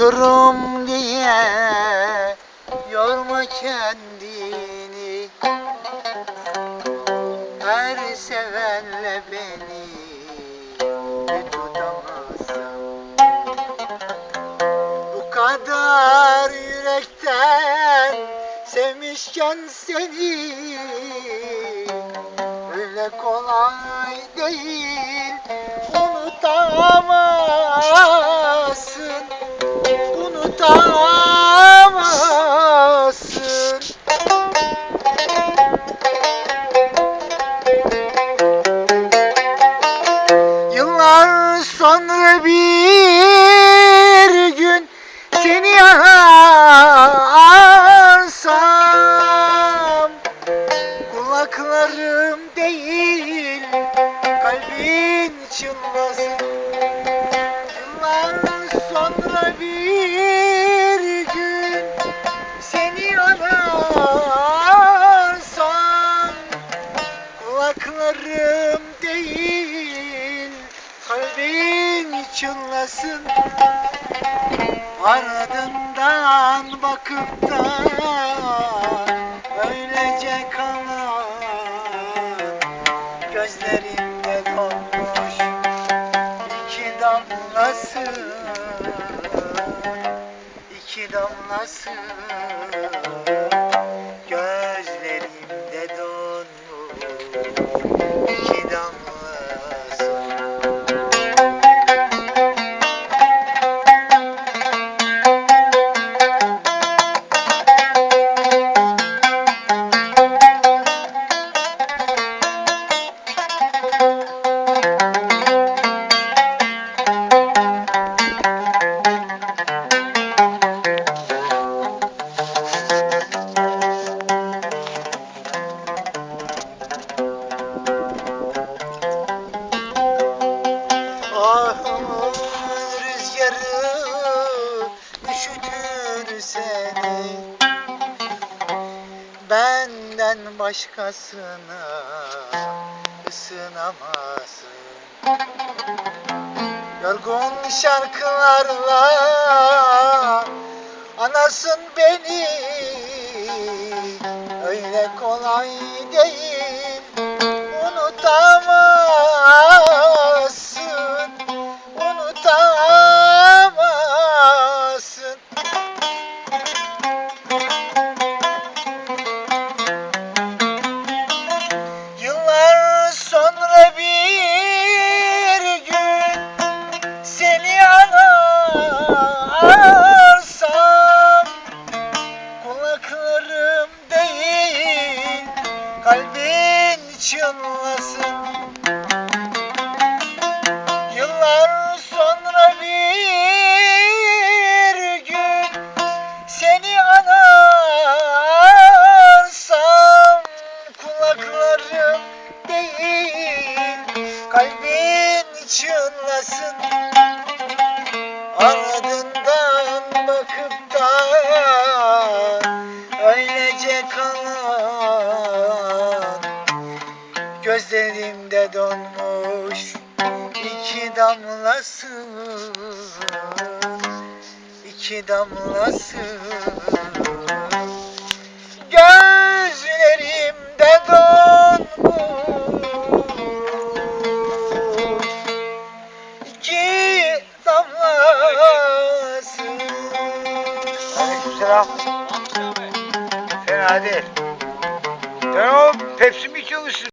Unuturum diye yorma kendini. Her sevenle beni bir tutamazsın. Bu kadar yürekten sevmişken seni Öyle kolay değil unutamazsın sonra bir gün seni ararsam Kulaklarım değil kalbin çınlasın çınlasın. Ardından bakıp da öylece kalan Gözlerimde dolmuş iki damlası. İki damlası rüzgarı üşütür seni. Benden başkasına ısınamazsın Yorgun şarkılarla anasın beni. Öyle kolay değil unutamazsın kalbin çınlasın. Yıllar sonra bir gün seni anarsam kulaklarım değil kalbin çınlasın Gözlerimde donmuş iki damlası iki damlası Gözlerimde donmuş iki damlası Aleykümselam. Fena değil. Sen o Pepsi mi içiyormuşsun?